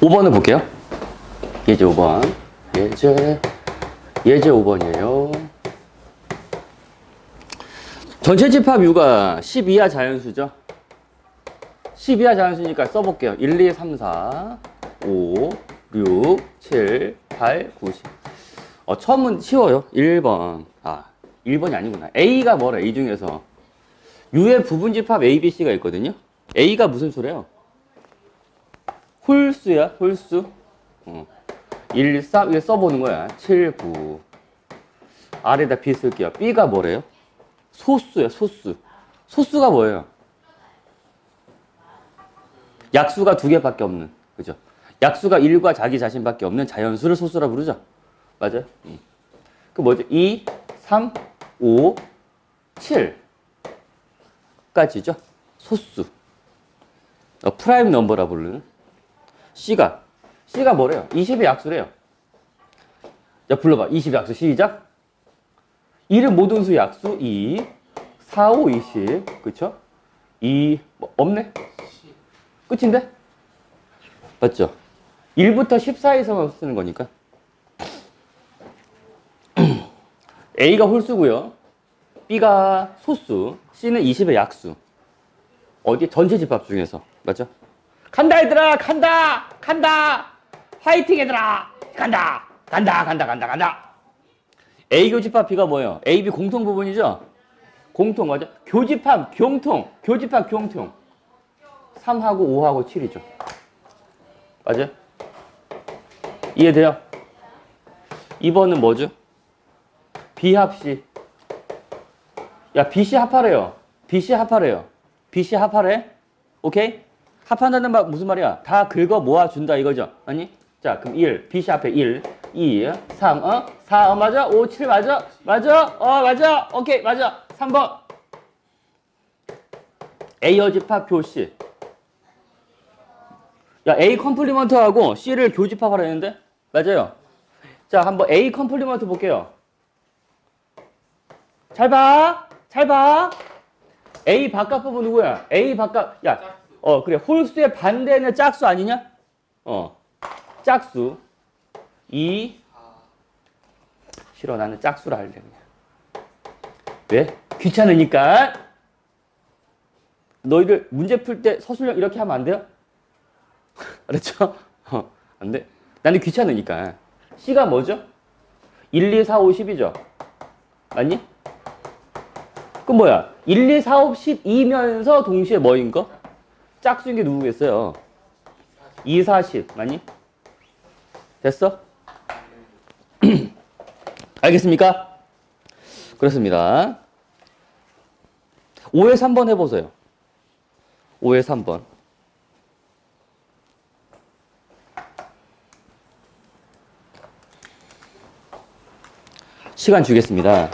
5번을 볼게요. 예제 5번. 예제, 예제 5번이에요. 전체 집합 U가 10 이하 자연수죠. 10 이하 자연수니까 써볼게요. 1, 2, 3, 4, 5, 6, 7, 8, 9, 10. 어, 처음은 쉬워요. 1번. 아, 1번이 아니구나. A가 뭐래, 이 중에서. U의 부분 집합 A, B, C가 있거든요. A가 무슨 수래요? 홀수야, 홀수. 어. 1, 3, 이거 써보는 거야. 7, 9. 아래다 B 쓸게요. B가 뭐래요? 소수야, 소수. 소수가 뭐예요? 약수가 두 개밖에 없는, 그죠? 약수가 1과 자기 자신밖에 없는 자연수를 소수라 부르죠? 맞아요? 음. 그 뭐죠? 2, 3, 5, 7까지죠? 소수. 어, 프라임 넘버라 부르는. C가, C가 뭐래요? 20의 약수래요. 자, 불러봐. 20의 약수 시작. 1은 모든 수 약수 2, 4, 5, 20. 그쵸? 2, 뭐, 없네? 끝인데? 맞죠? 1부터 10 사이에서만 쓰는 거니까. A가 홀수고요. B가 소수, C는 20의 약수. 어디? 전체 집합 중에서. 맞죠? 간다 얘들아! 간다! 간다! 화이팅 얘들아! 간다! 간다! 간다! 간다! 간다! A 교집합 B가 뭐예요? A, B 공통 부분이죠? 공통 맞아? 교집합, 경통, 교집합, 경통. 3하고 5하고 7이죠. 맞아요? 이해돼요? 2번은 뭐죠? B합C. 야, BC 합하래요. BC 합하래요. BC 합하래? 오케이? 합한다는 말 무슨 말이야? 다 긁어 모아준다 이거죠? 아니? 자, 그럼 1, BC 앞에 1, 2, 3, 어? 4, 어, 맞아? 5, 7, 맞아? 맞아? 어, 맞아? 오케이, 맞아. 3번. A 여집합 교시. 야, A 컴플리먼트하고 C를 교집합하라 했는데? 맞아요. 자, 한번 A 컴플리먼트 볼게요. 잘 봐. 잘 봐. A 바깥 부분 누구야? A 바깥. 야, 어, 그래. 홀수의 반대는 짝수 아니냐? 어. 짝수. 2. 싫어. 나는 짝수라 할래, 그냥. 왜? 귀찮으니까. 너희들 문제 풀 때 서술형 이렇게 하면 안 돼요? 알았죠? 어, 안 돼. 나는 귀찮으니까. C가 뭐죠? 1, 2, 4, 5, 10이죠? 맞니? 그 뭐야? 1, 2, 4, 5, 10이면서 동시에 뭐인 거? 짝수인 게 누구겠어요? 2, 4, 10. 맞니? 됐어? 알겠습니까? 그렇습니다. 5에 3번 해보세요. 5에 3번. 시간 주겠습니다.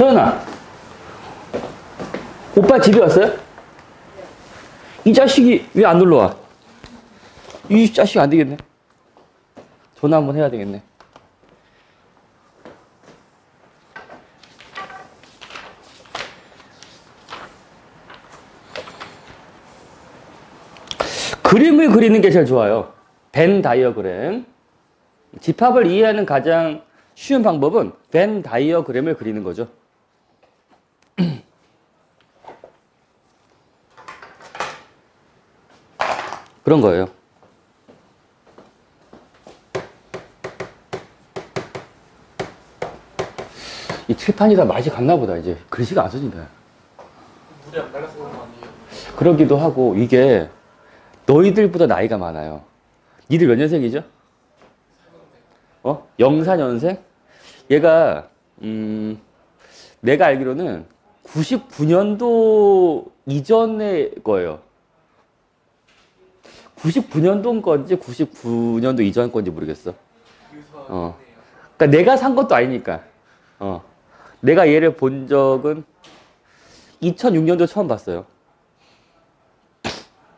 서연아, 오빠 집에 왔어요? 이 자식이 왜 안 놀러 와? 이 자식 안 되겠네. 전화 한번 해야 되겠네. 그림을 그리는 게 제일 좋아요. 벤 다이어그램. 집합을 이해하는 가장 쉬운 방법은 벤 다이어그램을 그리는 거죠. 그런 거예요. 이 칠판이 다 맛이 갔나 보다. 이제 글씨가 안 써진다. 물이 안 달라서 그런 거 아니에요? 그러기도 하고 이게 너희들보다 나이가 많아요. 니들 몇 년생이죠? 어? 04년생? 얘가 음 내가 알기로는 99년도 이전의 거예요. 99년도 건지 99년도 이전 건지 모르겠어. 어. 그러니까 내가 산 것도 아니니까. 어. 내가 얘를 본 적은 2006년도 처음 봤어요.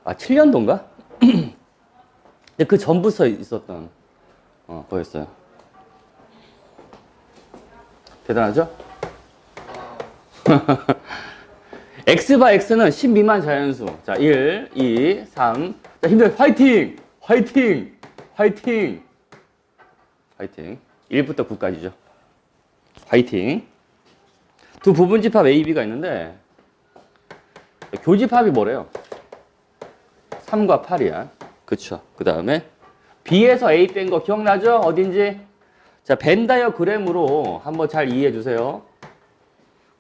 아, 7년도인가? 근데 그 전부터 있었던 어, 거였어요. 대단하죠? X바 X는 10 미만 자연수. 자, 1, 2, 3. 자, 힘들 화이팅! 화이팅! 화이팅! 화이팅. 1부터 9까지죠. 화이팅. 두 부분집합 A, B가 있는데 교집합이 뭐래요? 3과 8이야. 그쵸. 그 다음에 B에서 A 뺀 거 기억나죠? 어딘지? 자, 벤 다이어그램으로 한번 잘 이해해 주세요.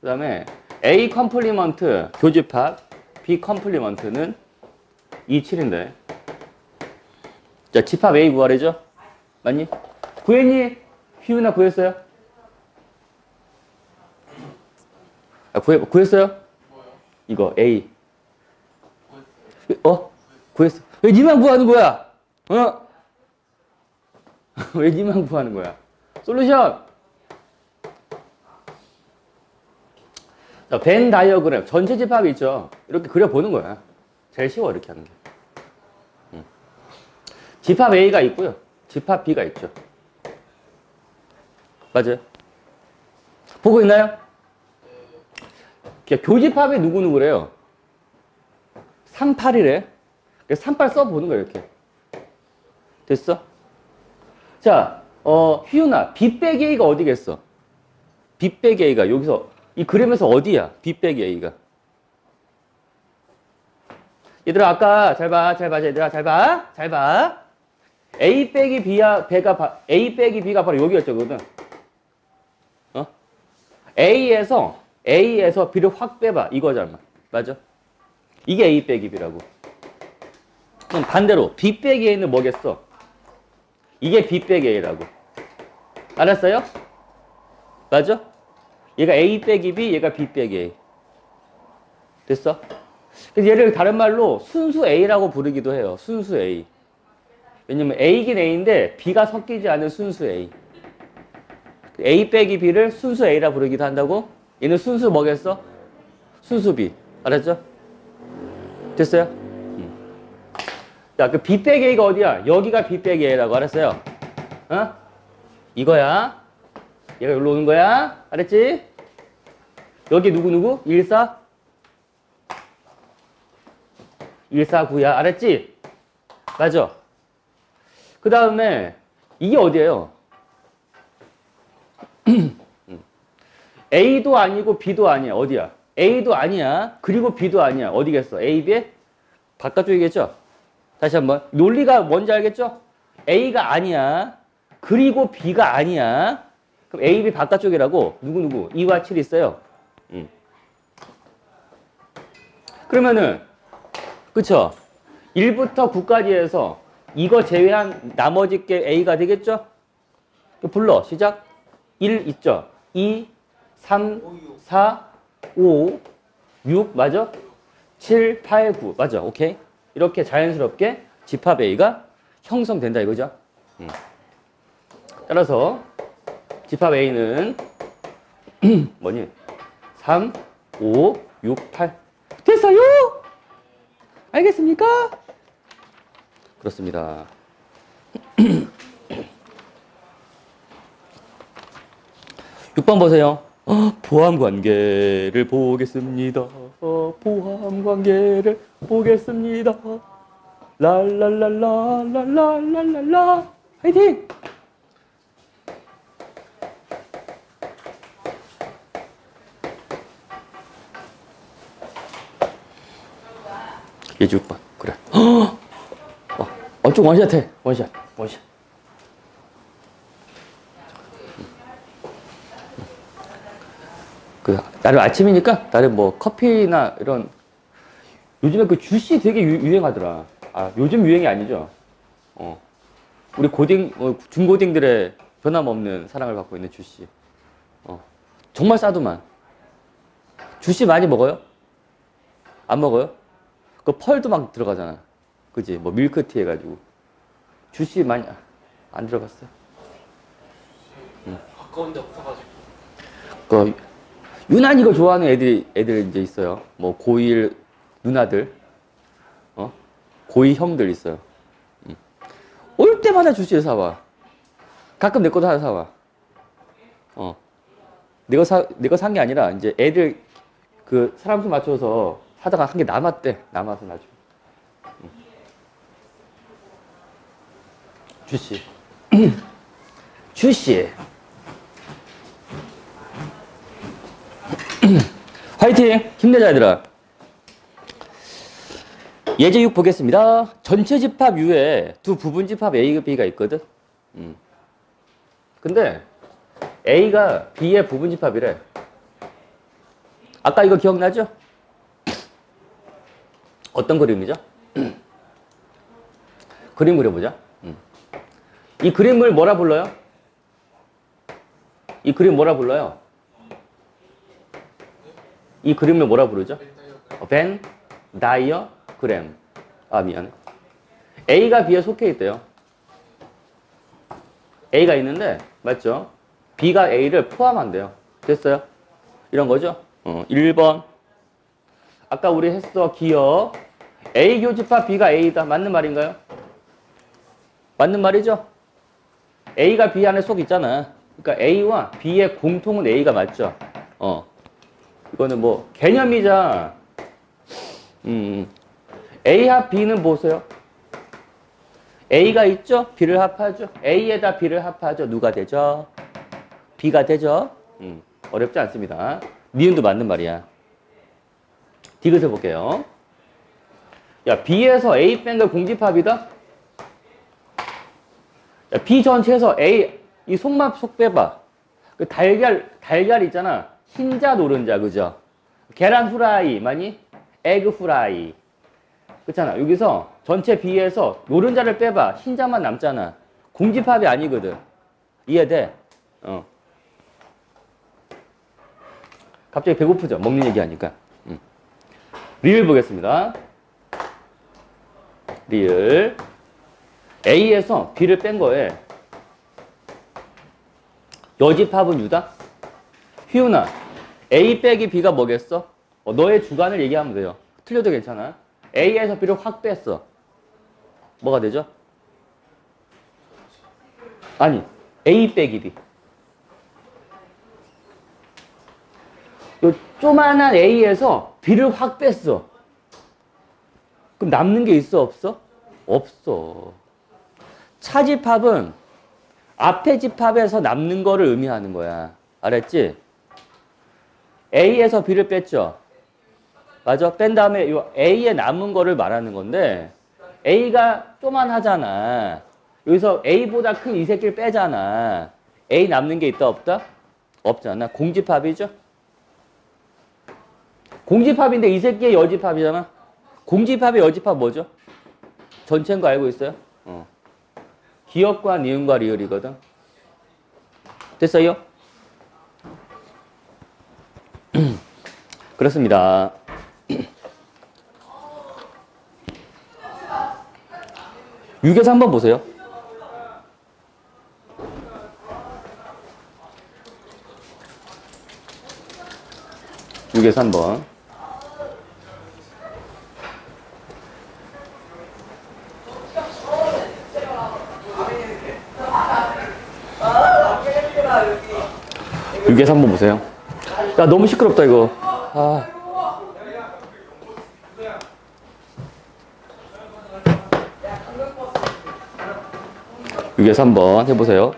그 다음에 A 컴플리먼트 교집합 B 컴플리먼트는 2, 7인데 자, 집합 A 구하래죠? 맞니? 구했니? 휘우나 구했어요? 아, 구해, 구했어요? 이거 A. 어? 구했어. 왜 니만 구하는 거야? 어? 왜 니만 구하는 거야? 솔루션! 자, 벤 다이어그램. 전체 집합이 있죠? 이렇게 그려보는 거야. 제일 쉬워, 이렇게 하는 게. 음. 집합 A가 있고요. 집합 B가 있죠. 맞아요? 보고 있나요? 그러니까 교집합이 누구누구래요? 38이래. 38 써보는 거야, 이렇게. 됐어? 자, 어, 휘윤아, B 빼기 A가 어디겠어? B 빼기 A가 여기서, 이 그림에서 어디야? B 빼기 A가. 얘들아, 아까, 잘 봐, 잘 봐, 얘들아, 잘 봐, 잘 봐. A 빼기 B야, 배가, 바- A 빼기 B가 바로 여기였죠, 거든. 어? A에서, A에서 B를 확 빼봐. 이거잖아. 맞아? 이게 A 빼기 B라고. 그럼 반대로 B 빼기 A는 뭐겠어? 이게 B 빼기 A라고. 알았어요? 맞아? 얘가 A 빼기 B, 얘가 B 빼기 A. 됐어? 얘를 다른 말로 순수 A라고 부르기도 해요. 순수 A. 왜냐면 A긴 A인데 B가 섞이지 않은 순수 A. A 빼기 B를 순수 A라 부르기도 한다고? 얘는 순수 뭐겠어? 순수 B. 알았죠? 됐어요? 음. 자, 그 B 빼기 A가 어디야? 여기가 B 빼기 A라고 알았어요? 어? 이거야. 얘가 여기로 오는 거야. 알았지? 여기 누구누구? 1, 4? 1, 4, 9야. 알았지? 맞아. 그 다음에 이게 어디예요? A도 아니고 B도 아니야. 어디야? A도 아니야. 그리고 B도 아니야. 어디겠어? A, B? 바깥쪽이겠죠? 다시 한번. 논리가 뭔지 알겠죠? A가 아니야. 그리고 B가 아니야. 그럼 A, B 바깥쪽이라고 누구누구 2와 7 있어요. 음. 그러면은 그쵸? 1부터 9까지 해서 이거 제외한 나머지 게 A가 되겠죠? 불러. 시작. 1 있죠? 2, 3, 4, 5, 6 맞아? 7, 8, 9 맞아. 오케이. 이렇게 자연스럽게 집합 A가 형성된다 이거죠. 음. 따라서 집합 A는 뭐니? 3, 5, 6, 8 됐어요? 알겠습니까? 그렇습니다. 6번 보세요. 아, 어, 보안관계를 보겠습니다. 아, 어, 보안관계를 보겠습니다. 랄랄랄라 랄랄랄라 화이팅! 6번. 그래. 어, 어, 좀 원샷 해. 원샷. 원샷. 그 나름 아침이니까 나름 뭐 커피나 이런 요즘에 그 주시 되게 유, 행하더라아 요즘 유행이 아니죠. 어 우리 고딩 어, 중고딩들의 변함없는 사랑을 받고 있는 주시. 어 정말 싸도만. 주시 많이 먹어요? 안 먹어요? 그 펄도 막 들어가잖아. 그지? 뭐 밀크티 해가지고 주시 많이 안 들어갔어요. 가까운 데 없어가지고 그 유난히 이거 좋아하는 애들이 애들 이제 있어요. 뭐 고1 누나들, 어 고2 형들 있어요. 음. 올 때마다 주시를 사와. 가끔 내 것도 하나 사와. 어, 내가 사 내가 산 게 아니라 이제 애들 그 사람 수 맞춰서 사다가 한 개 남았대. 남아서 나중에. 음. 주시. 주시. 화이팅! 힘내자, 얘들아. 예제 6 보겠습니다. 전체 집합 U에 두 부분 집합 A가 B가 있거든. 음. 근데 A가 B의 부분 집합이래. 아까 이거 기억나죠? 어떤 그림이죠? 그림 그려보자. 음. 이 그림을 뭐라 불러요? 이 그림 뭐라 불러요? 이 그림을 뭐라 부르죠? 어, 벤 다이어 그램. 아 미안해. A가 B에 속해 있대요. A가 있는데 맞죠? B가 A를 포함한대요. 됐어요? 이런 거죠? 어, 1번. 아까 우리 했어 기억. A 교집합 B가 A다. 맞는 말인가요? 맞는 말이죠? A가 B 안에 속 있잖아. 그러니까 A와 B의 공통은 A가 맞죠? 어. 이거는 뭐 개념이자 음, A 합 B는 보세요. A가 있죠? B를 합하죠. A에다 B를 합하죠. 누가 되죠? B가 되죠? 음, 어렵지 않습니다. 니은도 맞는 말이야. 디귿을 볼게요. 야, B에서 A 뺀거 공집합이다? 야, B 전체에서 A, 이 속만 속 빼봐. 그 달걀, 달걀 있잖아. 흰자 노른자 그죠? 계란 후라이 많이 에그 후라이 그렇잖아 여기서 전체 B에서 노른자를 빼봐 흰자만 남잖아 공집합이 아니거든 이해돼? 어. 갑자기 배고프죠? 먹는 얘기 하니까 음. 리을 보겠습니다 리을 A에서 B를 뺀 거에 여집합은 유다? 휘훈아, A 빼기 B가 뭐겠어? 어, 너의 주관을 얘기하면 돼요. 틀려도 괜찮아. A에서 B를 확 뺐어. 뭐가 되죠? 아니, A 빼기 B. 요 조만한 A에서 B를 확 뺐어. 그럼 남는 게 있어, 없어? 없어. 차집합은 앞에 집합에서 남는 거를 의미하는 거야. 알았지? A에서 B를 뺐죠. 맞아? 뺀 다음에 이 A에 남은 거를 말하는 건데 A가 쪼만하잖아. 여기서 A보다 큰 이 새끼를 빼잖아. A 남는 게 있다 없다? 없잖아. 공집합이죠? 공집합인데 이 새끼의 여집합이잖아. 공집합의 여집합 뭐죠? 전체인 거 알고 있어요? 어. 기억과 니은과 리을이거든. 됐어요? 그렇습니다. 육에서 한번 보세요. 육에서 한번. 육에서 한번 보세요. 야, 너무 시끄럽다, 이거. 아. 여기에서 한번 해보세요.